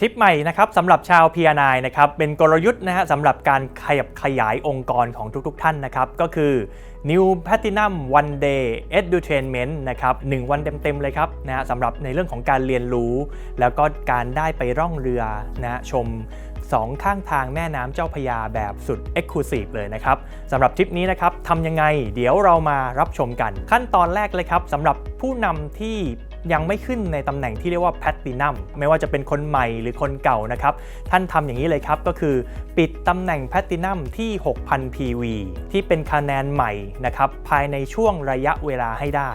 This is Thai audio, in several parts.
ทิปใหม่นะครับสำหรับชาว P&I นะครับเป็นกลยุทธ์นะฮะสำหรับการขยับขยายองค์กรของทุกๆ ท่านนะครับ ก็คือ New Platinum One Day Edutainment นะครับหนึ่งวันเต็มๆเลยครับนะฮะสำหรับในเรื่องของการเรียนรู้ แล้วก็การได้ไปร่องเรือนะชมสองข้างทางแม่น้ำเจ้าพยาแบบสุด Exclusive เลยนะครับสำหรับทริปนี้นะครับทำยังไง เดี๋ยวเรามารับชมกัน ขั้นตอนแรกเลยครับสำหรับผู้นำที่ ยังไม่ขึ้นในตำแหน่งที่เรียกว่าแพ t ตินัมไม่ว่าจะเป็นคนใหม่หรือคนเก่านะครับ ท่านทำอย่างนี้เลยครับ ก็คือปิดตำแหน่งแพ t ตินัมที่ 6,000 PV ที่เป็นคะแนนใหม่นะครับภายในช่วงระยะเวลาให้ได้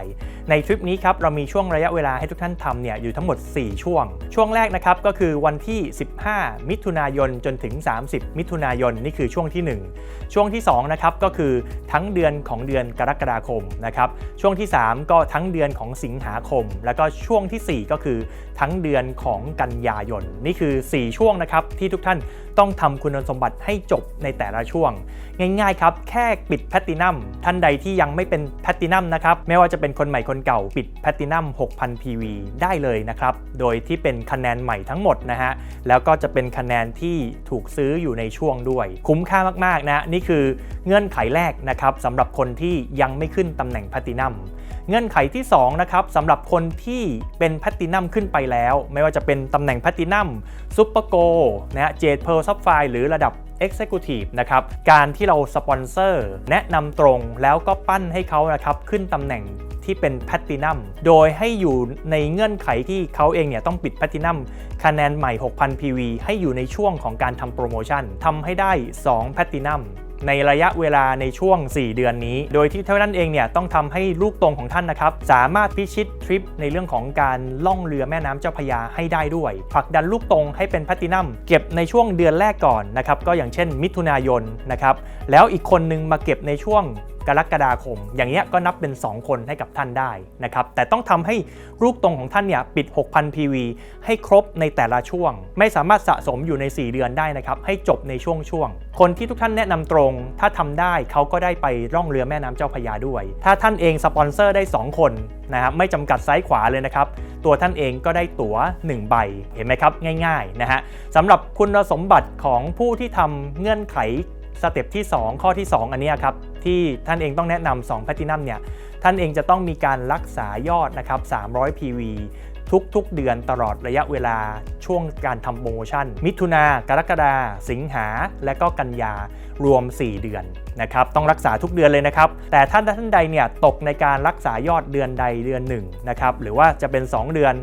ในทริปนี้ครับเรามีช่วงระยะเวลาให้ทุกท่านทำเนี่ยอยู่ทั้งหมด 4 ช่วง ช่วงแรกนะครับก็คือวันที่ 15 มิถุนายนจนถึง 30 มิถุนายนนี่คือช่วงที่ 1 ช่วงที่2นะครับก็คือทั้งเดือนของเดือนกรกฎาคมนะครับช่วงที่ 3 ก็ทั้งเดือนของสิงหาคมแล้วก็ช่วงทีสี่ 4 ก็คือทั้งเดือนของกันยายน นี่คือ 4 ช่วงนะครับที่ทุกท่านต้องทำคุณสมบัติให้จบในแต่ละช่วง ง่ายๆครับ แค่ปิดแพตตินัมท่านใดที่ยังไม่เป็นแพตตินัมนะครับไม่ว่าจะเป็นคนใหม่คนเก่าปิดแพตตินัม6,000 PV ได้เลยนะครับโดยที่เป็นคะแนนใหม่ทั้งหมดนะฮะแล้วก็จะเป็นคะแนนที่ถูกซื้ออยู่ในช่วงด้วย คุ้มค่ามากๆนะนี่คือเงื่อนไขแรกนะครับสำหรับคนที่ยังไม่ขึ้นตำแหน่งแพตตินัม เงื่อนไขที่2นะครับสำหรับคนที่เป็นแพตตินัมขึ้นไปแล้ว ไม่ว่าจะเป็นตำแหน่งแพตตินัมซุปเปอร์โกนะฮะเจดเพลซับไฟหรือระดับ Executive นะครับ การที่เราสปอนเซอร์แนะนำตรงแล้วก็ปั้นให้เขานะครับขึ้นตำแหน่งที่เป็นแพตตินัมโดยให้อยู่ในเงื่อนไขที่เขาเองเนี่ยต้องปิดแพตตินัมคะแนนใหม่ 6,000 PV ให้อยู่ในช่วงของการทำโปรโมชั่นทำให้ได้ 2 แพตตินัม ในระยะเวลาในช่วง 4 เดือนนี้ โดยที่เท่านั้นเองเนี่ยต้องทำให้ลูกตรงของท่านนะครับ สามารถพิชิตทริปในเรื่องของการล่องเรือแม่น้ำเจ้าพยาให้ได้ด้วยผลักดันลูกตรงให้เป็นแพตตินัมเก็บในช่วงเดือนแรกก่อนนะครับก็อย่างเช่นมิถุนายนนะครับแล้วอีกคนนึงมาเก็บในช่วง กรกฎาคม อย่างเงี้ยก็นับเป็น 2 คนให้กับท่านได้นะครับแต่ต้องทำให้ลูกตรงของท่านเนี่ยปิด 6,000 PV ให้ครบในแต่ละช่วง ไม่สามารถสะสมอยู่ใน 4 เดือนได้นะครับให้จบในช่วงช่วง คนที่ทุกท่านแนะนำตรง ถ้าทำได้เขาก็ได้ไปร่องเรือแม่น้ำเจ้าพยาด้วย ถ้าท่านเองสปอนเซอร์ได้ 2 คนนะครับไม่จำกัดซ้ายขวาเลยนะครับตัวท่านเองก็ได้ตั๋ว 1 ใบเห็นไหมครับง่ายๆนะฮะสำหรับคุณสมบัติของผู้ที่ทำเงื่อนไข สเต็ปที่ 2 ข้อที่ 2 อันนี้ครับที่ท่านเองต้องแนะนำ2แพทินัมเนี่ยท่านเองจะต้องมีการรักษายอดนะครับ300 PV ทุกๆ เดือนตลอดระยะเวลาช่วงการทำโปรโมชั่น มิถุนากรกฎาสิงหา และก็กันยารวม 4 เดือนนะครับต้องรักษาทุกเดือนเลยนะครับ แต่ท่านท่านใดเนี่ยตกในการรักษายอดเดือนใดเดือนหนึ่งนะครับหรือว่าจะเป็น 2 เดือน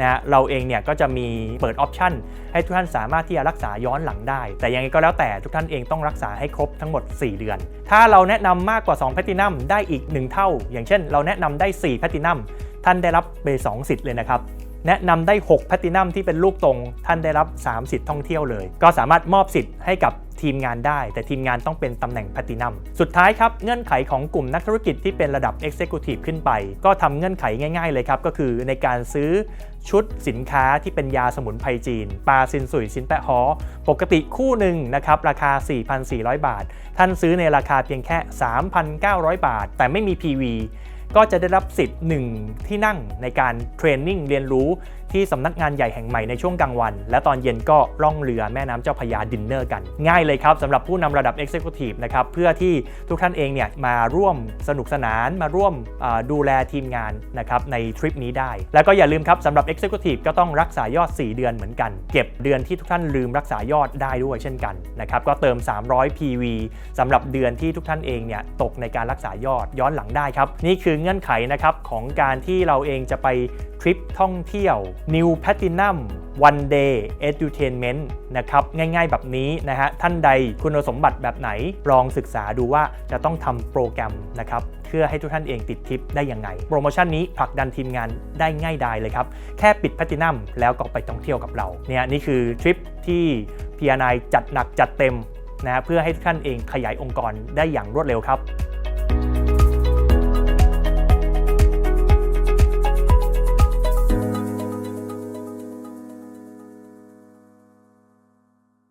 นะเราเองเนี่ยก็จะมีเปิดออปชันให้ทุกท่านสามารถที่จะรักษาย้อนหลังได้ แต่ยังไงก็แล้วแต่ทุกท่านเองต้องรักษาให้ครบทั้งหมด 4 เดือน ถ้าเราแนะนำมากกว่า2แพทินัมได้อีก 1 เท่า อย่างเช่น เราแนะนำได้4แพทินัม ท่านได้รับเบสองสิทธิ์เลยนะครับแนะนำได้6แพทินัมที่เป็นลูกตรง ท่านได้รับ 3 สิทธิ์ท่องเที่ยวเลย ก็สามารถมอบสิทธิ์ให้กับทีมงานได้ แต่ทีมงานต้องเป็นตำแหน่งแพทินัมสุดท้ายครับ เงื่อนไขของกลุ่มนักธุรกิจที่เป็นระดับ Executive ขึ้นไป ก็ทำเงื่อนไขง่ายๆเลยครับ ก็คือในการซื้อชุดสินค้าที่เป็นยาสมุนไพรจีน ปลาซินสุยซินแปะฮอปกติคู่หนึ่งนะครับราคา 4,400 บาท ท่านซื้อในราคาเพียงแค่ 3,900 บาท แต่ไม่มี PV ก็จะได้รับสิทธิ์หนึ่งที่นั่งในการเทรนนิ่งเรียนรู้ ที่สำนักงานใหญ่แห่งใหม่ในช่วงกลางวัน และตอนเย็นก็ล่องเรือแม่น้ำเจ้าพยาดินเนอร์กัน ง่ายเลยครับสำหรับผู้นำระดับ Executive นะครับเพื่อที่ทุกท่านเองเนี่ยมาร่วมสนุกสนานมาร่วมดูแลทีมงานนะครับในทริปนี้ได้ แล้วก็อย่าลืมครับสำหรับ Executive ก็ต้องรักษายอด 4 เดือนเหมือนกัน เก็บเดือนที่ทุกท่านลืมรักษายอดได้ด้วยเช่นกันนะครับก็เติม 300 PV สำหรับเดือนที่ทุกท่านเองเนี่ยตกในการรักษายอดย้อนหลังได้ครับ นี่คือเงื่อนไขนะครับของการที่เราเองจะไปทริปท่องเที่ยว New Platinum One Day Edutainment นะครับง่ายๆแบบนี้นะฮะท่านใดคุณสมบัติแบบไหนลองศึกษาดูว่าจะต้องทำโปรแกรมนะครับเพื่อให้ทุกท่านเองติดทิปได้ยังไง โปรโมชั่นนี้ผลักดันทีมงานได้ง่ายดายเลยครับ แค่ปิดแพตินัมแล้วก็ไปท่องเที่ยวกับเราเนี่ยนี่คือทริปที่ p ี i จัดหนักจัดเต็มนะเพื่อให้ทุกท่านเองขยายองค์กรได้อย่างรวดเร็วครับ